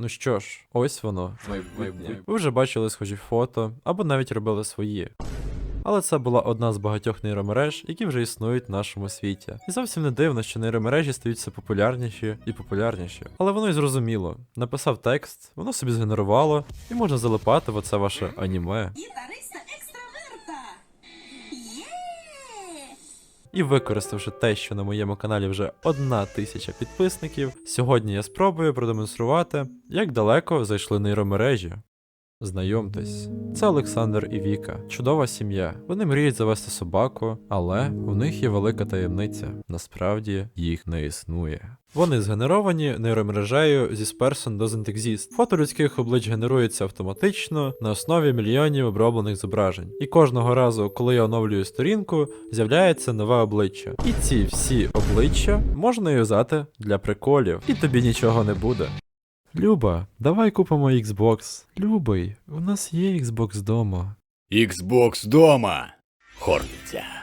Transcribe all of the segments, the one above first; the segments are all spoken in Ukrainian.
Ну що ж, ось воно. Майбутнє. Ви вже бачили схожі фото або навіть робили свої. Але це була одна з багатьох нейромереж, які вже існують в нашому світі. І зовсім не дивно, що нейромережі стають все популярніші і популярніші. Але воно й зрозуміло. Написав текст, воно собі згенерувало, і можна залипати в оце ваше аніме. І використавши те, що на моєму каналі вже одна тисяча підписників, сьогодні я спробую продемонструвати, як далеко зайшли нейромережі. Знайомтесь, це Олександр і Віка, чудова сім'я. Вони мріють завести собаку, але у них є велика таємниця. Насправді їх не існує. Вони згенеровані нейромережею зі Person Doesn't Exist. Фото людських облич генерується автоматично на основі мільйонів оброблених зображень. І кожного разу, коли я оновлюю сторінку, з'являється нове обличчя. І ці всі обличчя можна юзати для приколів, і тобі нічого не буде. Люба, давай купимо Xbox. Любий, у нас є Xbox дома. Xbox дома. Хортиця.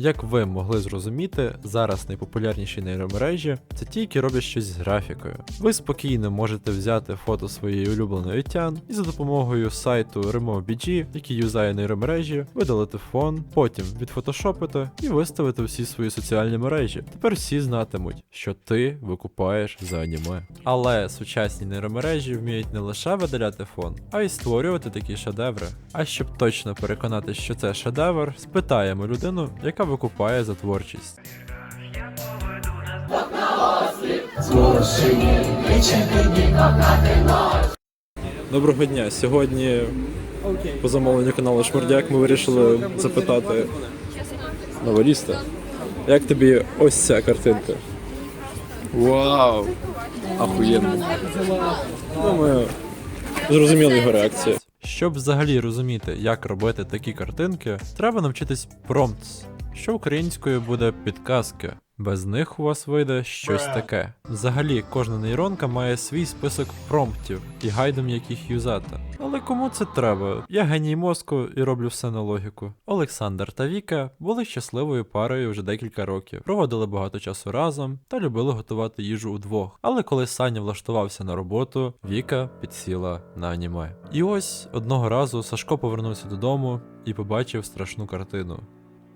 Як ви могли зрозуміти, зараз найпопулярніші нейромережі це ті, які роблять щось з графікою. Ви спокійно можете взяти фото своєї улюбленої тян і за допомогою сайту RemoveBG, який юзає нейромережі, видалити фон, потім відфотошопити і виставити всі свої соціальні мережі. Тепер всі знатимуть, що ти викупаєш за аніме. Але сучасні нейромережі вміють не лише видаляти фон, а й створювати такі шедеври. А щоб точно переконати, що це шедевр, спитаємо людину, яка викупає за творчість. Доброго дня. Сьогодні по замовленню каналу Шмурдяк ми вирішили запитати новеліста. Як тобі ось ця картинка? Вау. Ахуєнно. Думаю, зрозуміла його реакція. Щоб взагалі розуміти, як робити такі картинки, треба навчитись prompts, що українською буде підказки. Без них у вас вийде щось таке. Взагалі, кожна нейронка має свій список промптів і гайдом, як їх юзати. Але кому це треба? Я геній мозку і роблю все на логіку. Олександр та Віка були щасливою парою вже декілька років, проводили багато часу разом та любили готувати їжу удвох. Але коли Саня влаштувався на роботу, Віка підсіла на аніме. І ось одного разу Сашко повернувся додому і побачив страшну картину.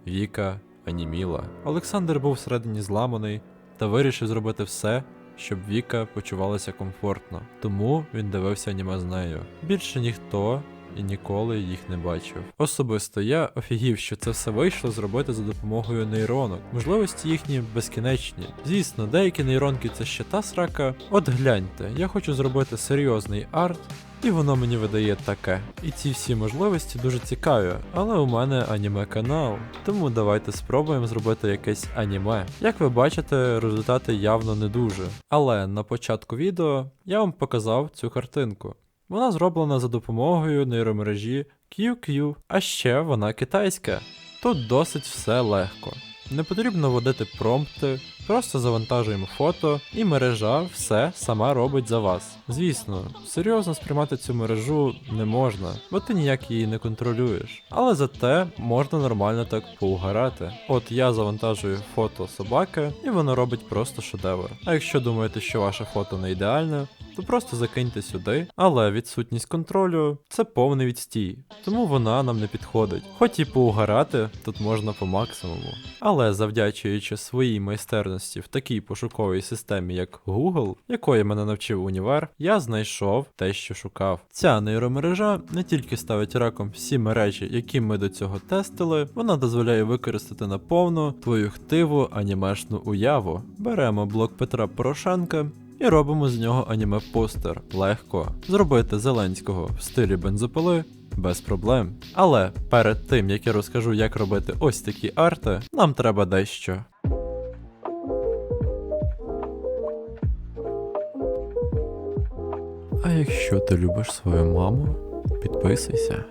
Віка аніміла. Олександр був всередині зламаний та вирішив зробити все, щоб Віка почувалася комфортно. Тому він дивився аніме з нею. Більше ніхто і ніколи їх не бачив. Особисто я офігів, що це все вийшло зробити за допомогою нейронок. Можливості їхні безкінечні. Звісно, деякі нейронки це ще та срака. От гляньте, я хочу зробити серйозний арт. І воно мені видає таке. І ці всі можливості дуже цікаві, але у мене аніме канал. Тому давайте спробуємо зробити якесь аніме. Як ви бачите, результати явно не дуже. Але на початку відео я вам показав цю картинку. Вона зроблена за допомогою нейромережі QQ, а ще вона китайська. Тут досить все легко. Не потрібно вводити промпти, просто завантажуємо фото, і мережа все сама робить за вас. Звісно, серйозно сприймати цю мережу не можна, бо ти ніяк її не контролюєш. Але зате можна нормально так поугарати. От я завантажую фото собаки, і воно робить просто шедевр. А якщо думаєте, що ваше фото не ідеальне, то просто закиньте сюди. Але відсутність контролю це повний відстій, тому вона нам не підходить. Хоч і поугарати тут можна по максимуму. Але завдячуючи своїй майстерності в такій пошуковій системі, як Google, якої мене навчив універ, я знайшов те, що шукав. Ця нейромережа не тільки ставить раком всі мережі, які ми до цього тестили, вона дозволяє використати наповну твою хтиву анімешну уяву. Беремо блок Петра Порошенка. І робимо з нього аніме-постер. Легко. Зробити Зеленського в стилі бензопили без проблем. Але перед тим як я розкажу, як робити ось такі арти, нам треба дещо. Якщо ти любиш свою маму, підписуйся.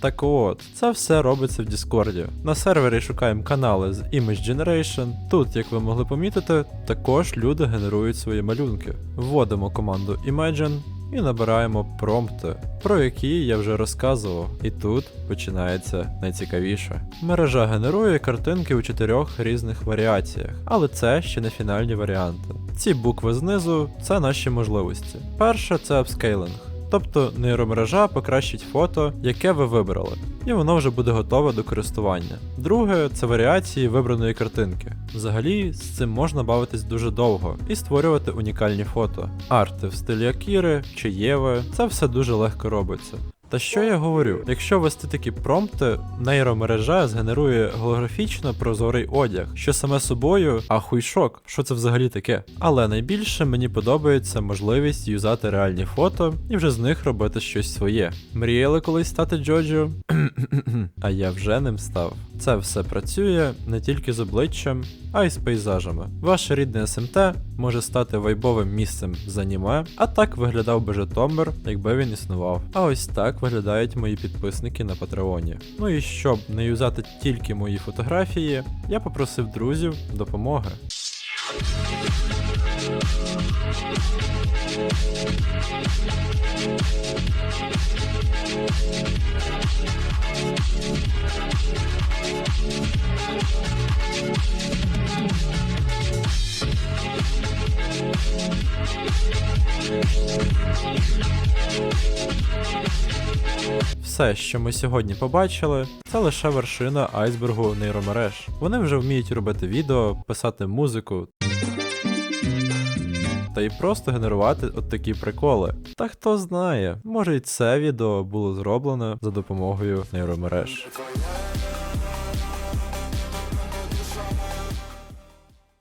Так от, це все робиться в Діскорді. На сервері шукаємо канали з Image Generation. Тут, як ви могли помітити, також люди генерують свої малюнки. Вводимо команду Imagine і набираємо промпти, про які я вже розказував. І тут починається найцікавіше. Мережа генерує картинки у чотирьох різних варіаціях, але це ще не фінальні варіанти. Ці букви знизу це наші можливості. Перше це апскейлинг. Тобто нейромережа покращить фото, яке ви вибрали, і воно вже буде готове до користування. Друге це варіації вибраної картинки. Взагалі з цим можна бавитись дуже довго і створювати унікальні фото. Арти в стилі Акіри чи Єви це все дуже легко робиться. Та що я говорю? Якщо ввести такі промпти, нейромережа згенерує голографічно прозорий одяг, що саме собою ахуй шок, що це взагалі таке. Але найбільше мені подобається можливість юзати реальні фото і вже з них робити щось своє. Мріяли колись стати Джоджо? а я вже ним став. Це все працює не тільки з обличчям, а й з пейзажами. Ваше рідне СМТ може стати вайбовим місцем з аніме, а так виглядав би Житомир, якби він існував. А ось так виглядають мої підписники на Патреоні. Ну і щоб не юзати тільки мої фотографії, я попросив друзів допомоги. Все, що ми сьогодні побачили, це лише вершина айсбергу нейромереж. Вони вже вміють робити відео, писати музику. Та й просто генерувати от такі приколи. Та хто знає, може і це відео було зроблено за допомогою нейромереж.